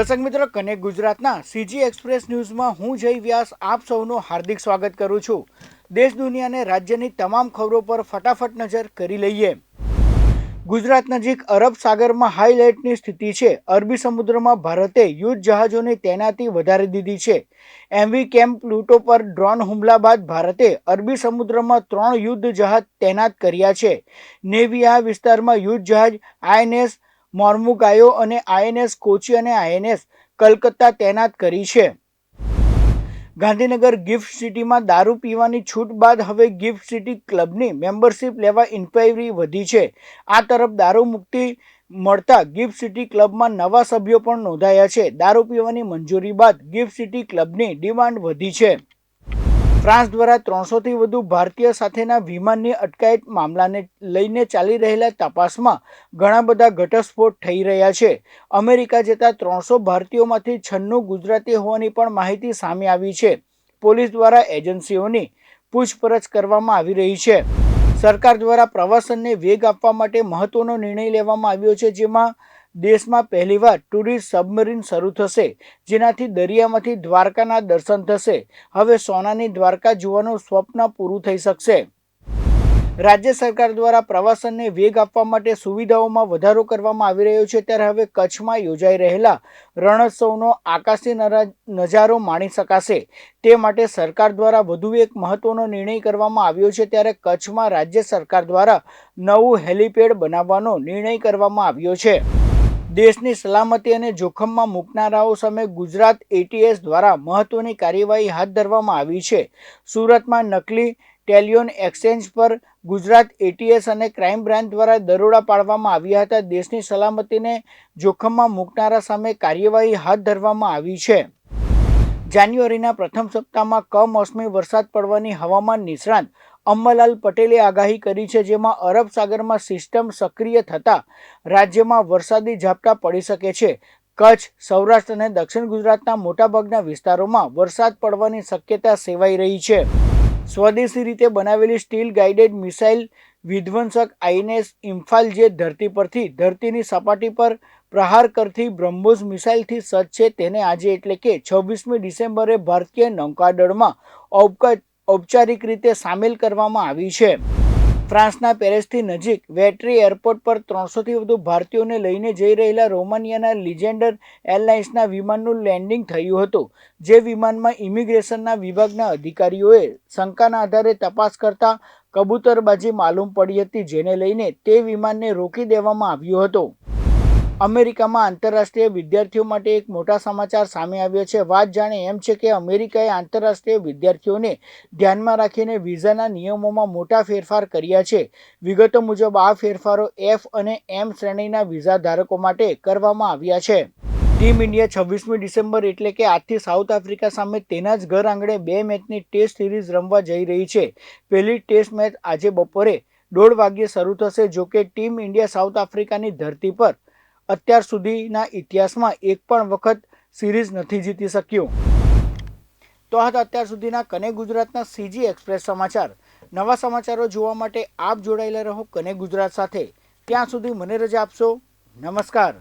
દર્શક મિત્રો કનેક્ટ ગુજરાતના સીજી એક્સપ્રેસ ન્યૂઝમાં હું જય વ્યાસ, આપ સૌનું હાર્દિક સ્વાગત કરું છું. દેશ દુનિયાને રાજ્યની તમામ ખબરો પર ફટાફટ નજર કરી લઈએ. ગુજરાત નજીક અરબ સાગરમાં હાઈલાઇટની સ્થિતિ છે. અરબી સમુદ્રમાં ભારતે યુદ્ધ જહાજોની તૈનાતી વધારી દીધી છે. એમવી કેમ્પ પ્લુટો પર ડ્રોન હુમલા બાદ ભારતે અરબી સમુદ્રમાં ત્રણ યુદ્ધ જહાજ તૈનાત કર્યા છે. નેવી આ વિસ્તારમાં યુદ્ધ જહાજ આઈએનએસ મોર્મુગાયો અને આઈએનએસ કોચી અને આઈએનએસ કલકત્તા તૈનાત કરી છે. ગાંધીનગર ગિફ્ટ સિટીમાં દારૂ પીવાની છૂટ બાદ હવે ગિફ્ટ સિટી ક્લબની મેમ્બરશિપ લેવા ઇન્ક્વાયરી વધી છે. આ તરફ દારૂ મુક્તિ મળતા ગિફ્ટ સિટી ક્લબમાં નવા સભ્યો પણ નોંધાયા છે. દારૂ પીવાની મંજૂરી બાદ ગિફ્ટ સિટી ક્લબની ડિમાન્ડ વધી છે. ફ્રાન્સ દ્વારા ત્રણસોથી વધુ ભારતીય સાથેના વિમાનની અટકાયત મામલાને લઈને ચાલી રહેલા તપાસમાં ઘણા બધા ઘટસ્ફોટ થઈ રહ્યા છે. અમેરિકા જતા ત્રણસો ભારતીયોમાંથી છન્નું ગુજરાતી હોવાની પણ માહિતી સામે આવી છે. પોલીસ દ્વારા એજન્સીઓની પૂછપરછ કરવામાં આવી રહી છે. સરકાર દ્વારા પ્રવાસનને વેગ આપવા માટે મહત્વનો નિર્ણય લેવામાં આવ્યો છે, જેમાં દેશમાં પહેલીવાર ટુરિસ્ટ સબમરીન શરૂ થશે, જેનાથી દરિયામાંથી દ્વારકાના દર્શન થશે. હવે સોનાની દ્વારકા જોવાનું સ્વપ્ન પૂરું થઈ શકશે. રાજ્ય સરકાર દ્વારા પ્રવાસનને વેગ આપવા માટે સુવિધાઓમાં વધારો કરવામાં આવી રહ્યો છે, ત્યારે હવે કચ્છમાં યોજાઈ રહેલા રણોત્સવનો આકાશી નજારો માણી શકાશે. તે માટે સરકાર દ્વારા વધુ એક મહત્વનો નિર્ણય કરવામાં આવ્યો છે, ત્યારે કચ્છમાં રાજ્ય સરકાર દ્વારા નવું હેલીપેડ બનાવવાનો નિર્ણય કરવામાં આવ્યો છે. દેશની સલામતી અને જોખમમાં મૂકનારાઓ સામે ગુજરાત એટીએસ દ્વારા મહત્વની કાર્યવાહી હાથ ધરવામાં આવી છે. સુરતમાં નકલી ટેલિયોન એક્સચેન્જ પર ગુજરાત એટીએસ અને ક્રાઇમ બ્રાન્ચ દ્વારા દરોડા પાડવામાં આવ્યા હતા. દેશની સલામતીને જોખમમાં મૂકનારા સામે કાર્યવાહી હાથ ધરવામાં આવી છે. જાન્યુઆરીના પ્રથમ સપ્તાહમાં કમોસમી વરસાદ પડવાની હવામાન નિષ્ણાંત અંબાલાલ પટેલે આગાહી કરી છે, જેમાં અરબ સાગરમાં સિસ્ટમ સક્રિય થતાં રાજ્યમાં વરસાદી ઝાપટા પડી શકે છે. કચ્છ, સૌરાષ્ટ્ર અને દક્ષિણ ગુજરાતના મોટાભાગના વિસ્તારોમાં વરસાદ પડવાની શક્યતા સેવાઈ રહી છે. સ્વદેશી રીતે બનાવેલી સ્ટીલ ગાઇડેડ મિસાઇલ વિધ્વંસક આઈએનએસ ઇમ્ફાલ જે ધરતી પરથી ધરતીની સપાટી પર પ્રહાર કરતી બ્રહ્મોસ મિસાઇલથી સજ્જ છે, તેને આજે એટલે કે છવ્વીસમી ડિસેમ્બરે ભારતીય નૌકાદળમાં ઔપકા- ઔપચારિક રીતે સામેલ કરવામાં આવી છે. ફ્રાન્સના પેરિસથી નજીક વેટરી એરપોર્ટ પર ત્રણસોથી વધુ ભારતીયોને લઈને જઈ રહેલા રોમાનિયાના લિજેન્ડર એરલાઇન્સના વિમાનનું લેન્ડિંગ થયું હતું, જે વિમાનમાં ઇમિગ્રેશનના વિભાગના અધિકારીઓએ શંકાના આધારે તપાસ કરતા કબૂતરબાજી માલુમ પડી હતી, જેને લઈને તે વિમાનને રોકી દેવામાં આવ્યું હતો. અમેરિકામાં આંતરરાષ્ટ્રીય વિદ્યાર્થીઓ માટે એક મોટા સમાચાર સામે આવ્યો છે. વાત જાણે એમ છે કે અમેરિકાએ આંતરરાષ્ટ્રીય વિદ્યાર્થીઓને ધ્યાનમાં રાખીને વિઝાના નિયમોમાં મોટા ફેરફાર કર્યા છે. વિગતો મુજબ, આ ફેરફારો એફ અને એમ શ્રેણીના વિઝા ધારકો માટે કરવામાં આવ્યા છે. ટીમ ઇન્ડિયા છવ્વીસમી ડિસેમ્બર એટલે કે આજથી સાઉથ આફ્રિકા સામે તેના જ ઘર આંગણે બે મેચની ટેસ્ટ સિરીઝ રમવા જઈ રહી છે. પહેલી ટેસ્ટ મેચ આજે બપોરે દોઢ વાગ્યે શરૂ થશે, જોકે ટીમ ઇન્ડિયા સાઉથ આફ્રિકાની ધરતી પર અત્યાર સુધીના ઇતિહાસમાં એક પણ વખત સિરીઝ નથી જીતી શક્યું. તો હતા અત્યાર સુધીના કને ગુજરાતના સીજી એક્સપ્રેસ સમાચાર. નવા સમાચારો જોવા માટે આપ જોડાયેલા રહો કને ગુજરાત સાથે. ત્યાં સુધી મને રજા આપશો. નમસ્કાર.